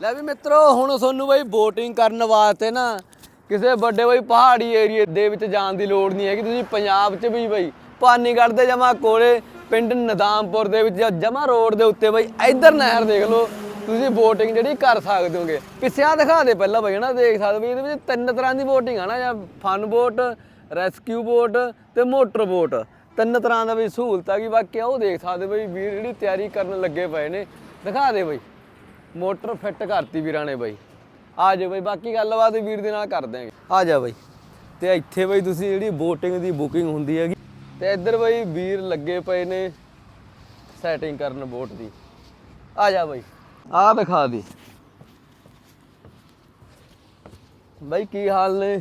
ਲੈ ਵੀ ਮਿੱਤਰੋ, ਹੁਣ ਤੁਹਾਨੂੰ ਬਈ VOTING ਕਰਨ ਵਾਸਤੇ ਨਾ ਕਿਸੇ ਵੱਡੇ ਬਈ ਪਹਾੜੀ ਏਰੀਏ ਦੇ ਵਿੱਚ ਜਾਣ ਦੀ ਲੋੜ ਨਹੀਂ ਹੈਗੀ। ਤੁਸੀਂ ਪੰਜਾਬ 'ਚ ਵੀ ਬਈ ਪਾਨੀਗੜ੍ਹ ਦੇ ਜਮਾ ਕੋਲੇ ਪਿੰਡ ਨਦਾਮਪੁਰ ਦੇ ਵਿੱਚ ਜਮਾ ਰੋਡ ਦੇ ਉੱਤੇ ਬਈ ਇੱਧਰ ਨਹਿਰ ਦੇਖ ਲਓ, ਤੁਸੀਂ VOTING ਜਿਹੜੀ ਕਰ ਸਕਦੇ ਹੋਗੇ। ਪਿੱਛੇ ਦਿਖਾ ਦੇ ਪਹਿਲਾਂ ਬਈ ਨਾ ਦੇਖ ਸਕਦੇ ਵੀ ਇਹਦੇ ਵਿੱਚ ਤਿੰਨ ਤਰ੍ਹਾਂ ਦੀ VOTING ਆ ਨਾ, ਜਾਂ ਫਨ ਵੋਟ ਰੈਸਕਿਊ ਵੋਟ ਤੇ ਮੋਟਰ ਵੋਟ ਤਿੰਨ ਤਰ੍ਹਾਂ ਦਾ ਵੀ ਸਹੂਲਤ ਆ ਗਈ, ਬਾਕੀ ਉਹ ਦੇਖ ਸਕਦੇ ਬਈ, ਵੀਰ ਜਿਹੜੀ ਤਿਆਰੀ ਕਰਨ ਲੱਗੇ ਪਏ ਨੇ। ਦਿਖਾ ਦੇ ਬਈ। ਮੋਟਰ ਫਿੱਟ ਕਰਤੀ ਵੀਰਾਂ ਨੇ ਬਾਈ। ਆ ਜਾ ਬਾਈ ਬਾਕੀ ਗੱਲਬਾਤ ਵੀਰ ਦੇ ਨਾਲ ਕਰ ਦਿਆਂਗੇ ਆ ਜਾ ਬਾਈ। ਤੇ ਇੱਥੇ ਬਾਈ ਤੁਸੀਂ ਜਿਹੜੀ VOTING ਦੀ ਬੁਕਿੰਗ ਹੁੰਦੀ ਹੈਗੀ। ਤੇ ਇੱਧਰ ਬਾਈ ਵੀਰ ਲੱਗੇ ਪਏ ਨੇ ਸੈਟਿੰਗ ਕਰਨ ਵੋਟ ਦੀ। ਆ ਜਾ ਬਾਈ। ਆ ਦਿਖਾ ਦੇ। ਬਾਈ ਕੀ ਹਾਲ ਨੇ?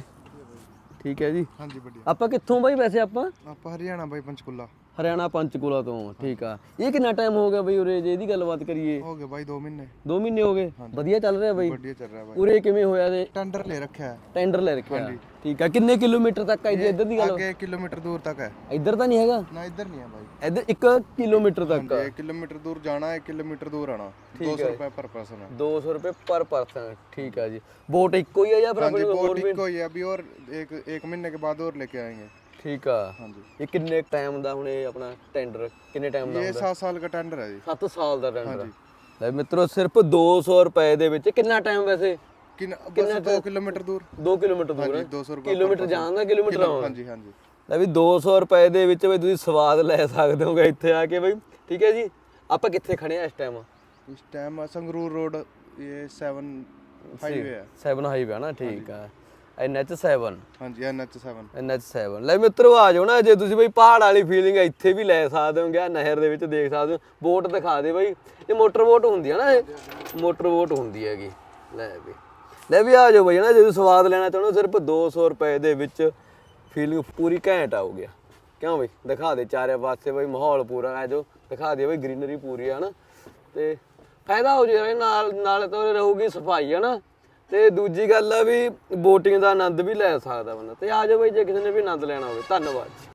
ਠੀਕ ਹੈ ਜੀ। ਹਾਂਜੀ ਵਧੀਆ। ਆਪਾਂ ਕਿੱਥੋਂ ਬਾਈ ਵੈਸੇ ਆਪਾਂ? ਆਪਾਂ ਹਰਿਆਣਾ ਬਾਈ ਪੰਚਕੂਲਾ। ਹਰਿਆਣਾ ਪੰਚਕੂਲਾ ਤੋਂ ਠੀਕ ਆ। ਇਹ ਕਿੰਨਾ ਟਾਈਮ ਹੋ ਗਿਆ ਬਈ ਉਰੇ ਜੇ ਇਹਦੀ ਗੱਲਬਾਤ ਕਰੀਏ? ਹੋ ਗਏ ਬਾਈ 2 ਮਹੀਨੇ। 2 ਮਹੀਨੇ ਹੋ ਗਏ? ਵਧੀਆ ਚੱਲ ਰਿਹਾ ਬਾਈ? ਵਧੀਆ ਚੱਲ ਰਿਹਾ ਬਾਈ। ਉਰੇ ਕਿਵੇਂ ਹੋਇਆ ਤੇ? ਟੈਂਡਰ ਲੈ ਰੱਖਿਆ ਟੈਂਡਰ ਲੈ ਰੱਖਿਆ। ਠੀਕ ਆ। ਕਿੰਨੇ ਕਿਲੋਮੀਟਰ ਤੱਕ ਆ ਜੀ? ਇੱਧਰ ਦੀ ਗੱਲ? ਅੱਗੇ ਕਿਲੋਮੀਟਰ ਦੂਰ ਤੱਕ ਹੈ। ਇੱਧਰ ਤਾਂ ਨਹੀਂ ਹੈਗਾ? ਨਾ ਇੱਧਰ ਨਹੀਂ ਹੈ ਬਾਈ। ਇੱਧਰ 1 ਕਿਲੋਮੀਟਰ ਤੱਕ ਆ। 1 ਕਿਲੋਮੀਟਰ ਦੂਰ ਜਾਣਾ 1 ਕਿਲੋਮੀਟਰ ਦੂਰ ਆਣਾ 200 ਰੁਪਏ ਪਰ ਪਰਸਨ 200 ਰੁਪਏ ਪਰ ਪਰਸਨ ਠੀਕ ਆ ਜੀ। ਵੋਟ ਇੱਕੋ ਹੀ ਆ ਜਾਂ ਫਿਰ ਹਾਂਜੀ ਵੋਟ ਇੱਕੋ ਹੀ ਆ ਵੀ ਔਰ 1 1 ਮਹੀਨੇ ਕੇ ਬਾਅਦ ਹੋਰ ਲੈ ਕੇ ਆएंगे ਠੀਕ ਆ। ਹਾਂਜੀ। ਇਹ ਕਿੰਨੇ ਟਾਈਮ ਦਾ ਹੁਣ ਇਹ ਆਪਣਾ ਟੈਂਡਰ ਕਿੰਨੇ ਟਾਈਮ ਦਾ ਇਹ 7 ਸਾਲ ਦਾ ਟੈਂਡਰ ਹੈ ਜੀ। 7 ਸਾਲ ਦਾ ਟੈਂਡਰ ਹਾਂਜੀ। ਮਿੱਤਰੋ ਸਿਰਫ 200 ਰੁਪਏ ਦੇ ਵਿੱਚ ਕਿੰਨਾ ਟਾਈਮ ਵੈਸੇ? ਕਿੰਨਾ 2 ਕਿਲੋਮੀਟਰ ਦੂਰ। 2 ਕਿਲੋਮੀਟਰ ਦੂਰ ਹੈ? 200 ਰੁਪਏ ਕਿਲੋਮੀਟਰ ਜਾਣ ਦਾ ਕਿਲੋਮੀਟਰ ਆਉਣ ਹਾਂਜੀ ਹਾਂਜੀ। ਲੈ ਵੀ 200 ਰੁਪਏ ਦੇ ਵਿੱਚ ਵੀ ਤੁਸੀਂ ਸਵਾਦ ਲੈ ਸਕਦੇ ਹੋਗੇ ਇੱਥੇ ਆ ਕੇ ਬਈ। ਠੀਕ ਹੈ ਜੀ? ਆਪਾਂ ਕਿੱਥੇ ਖੜੇ ਆ ਇਸ ਟਾਈਮ ਇਸ ਟਾਈਮ ਸੰਗਰੂਰ ਰੋਡ ਇਹ 7 ਹਾਈਵੇ ਹੈ 7 ਹਾਈਵੇ ਆ ਨਾ? ਠੀਕ ਆ। NH7 ਹਾਂਜੀ NH7 NH7 ਲੈ ਮਿੱਤਰੋ ਆ ਜਾਓ ਨਾ ਜੇ ਤੁਸੀਂ ਬਈ ਪਹਾੜ ਵਾਲੀ ਫੀਲਿੰਗ ਇੱਥੇ ਵੀ ਲੈ ਸਕਦੇ ਹੋ ਗਿਆ ਨਹਿਰ ਦੇ ਵਿੱਚ ਦੇਖ ਸਕਦੇ ਹੋ। ਬੋਟ ਦਿਖਾ ਦੇ ਬਈ। ਇਹ ਮੋਟਰ ਬੋਟ ਹੁੰਦੀ ਹੈ ਨਾ ਇਹ। ਮੋਟਰ ਬੋਟ ਹੁੰਦੀ ਹੈਗੀ। ਲੈ ਵੀ। ਲੈ ਵੀ ਆ ਜਾਓ ਬਈ ਨਾ ਜੇ ਤੁਸੀਂ ਸਵਾਦ ਲੈਣਾ ਚਾਹੁੰਦੇ ਹੋ ਸਿਰਫ 200 ਰੁਪਏ ਦੇ ਵਿੱਚ ਫੀਲਿੰਗ ਪੂਰੀ ਘੈਂਟ ਆਉਗੀ ਕਿਉਂ ਬਈ? ਦਿਖਾ ਦੇ ਚਾਰੇ ਪਾਸੇ ਬਈ ਮਾਹੌਲ ਪੂਰਾ ਆ ਜਾਓ। ਦਿਖਾ ਦੇ ਬਈ ਗ੍ਰੀਨਰੀ ਪੂਰੀ ਹੈ ਨਾ ਤੇ ਫਾਇਦਾ ਹੋ ਜੇ ਨਾਲ ਨਾਲ ਤੋਂ ਰਹੂਗੀ ਸਫ਼ਾਈ ਹੈ ਨਾ ਤੇ ਦੂਜੀ ਗੱਲ ਆ ਵੀ ਬੋਟਿੰਗ ਦਾ ਆਨੰਦ ਵੀ ਲੈ ਸਕਦਾ ਬੰਦਾ। ਤੇ ਆ ਜਾਓ ਬਈ, ਜੇ ਕਿਸੇ ਨੇ ਵੀ ਆਨੰਦ ਲੈਣਾ ਹੋਵੇ, ਧੰਨਵਾਦ।